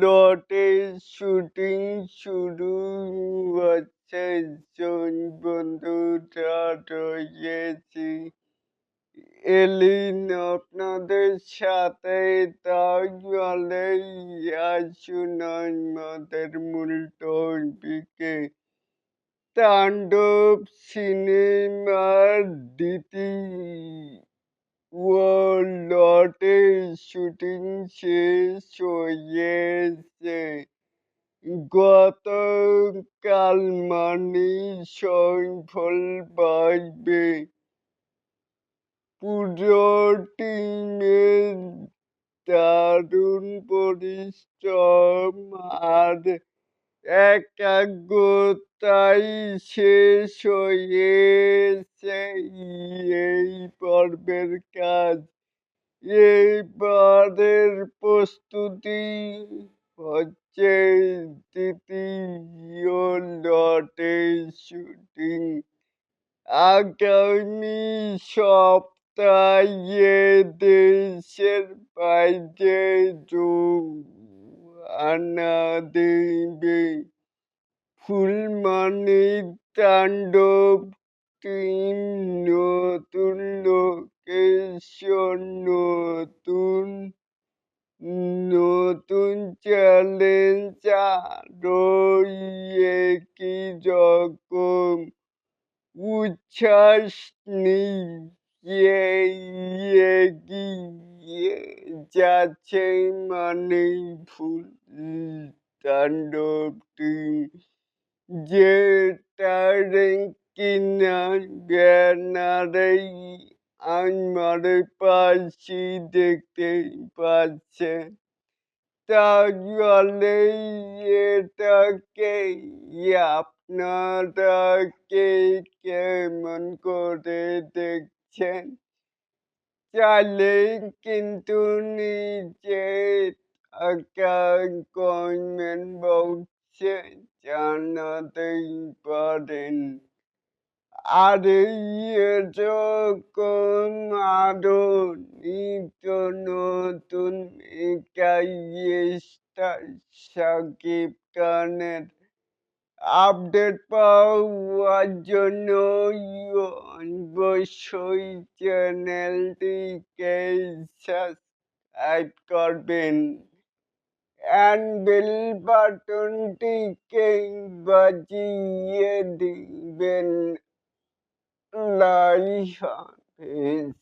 লটে শুটিং শুরু হচ্ছে। জন বন্ধুরা রয়েছি। এলিন, আপনাদের সাথে তাহলে আসুন আমাদের মূল টপিকে তাণ্ডব সিনেমার দ্বিতীয় শুটিং শেষ হয়েছে গতকাল মানে সফলভাবে পুরো টিমের দারুণ পরিশ্রম আর একাগ্রতায় শেষ হয়েছে। এই পর্বের কাজ এবারের প্রস্তুতি হচ্ছে তৃতীয় লটে শুটিং। আগামী সপ্তাহে দেশের বাইরে আনা দেবে। ফুলমানি তাণ্ডব টিম নতুন লোকেশন নতুন নতুন চ্যালেঞ্জ আরও একই রকম উচ্ছ্বাস নিয়ে এগিয়ে যাচ্ছে মানে ফুল তাণ্ডব টিম যেটা কিনা ব্যানারেই আমার পাশে দেখতে পাচ্ছেন তাহলে এটাকে আপনারা কে কেমন করে দেখছেন চাইলে কিন্তু নিচে থাকা কমেন্ট বক্সে জানাতেই পারেন। আর এরকম আরও নিত্য নতুন সাকিব খানের আপডেট পাওয়ার জন্য অবশ্যই চ্যানেলটিকে সাবস্ক্রাইব করবেন। অ্যান্ড বেল বাটনটিকে বাজিয়ে দিবেন। la hija es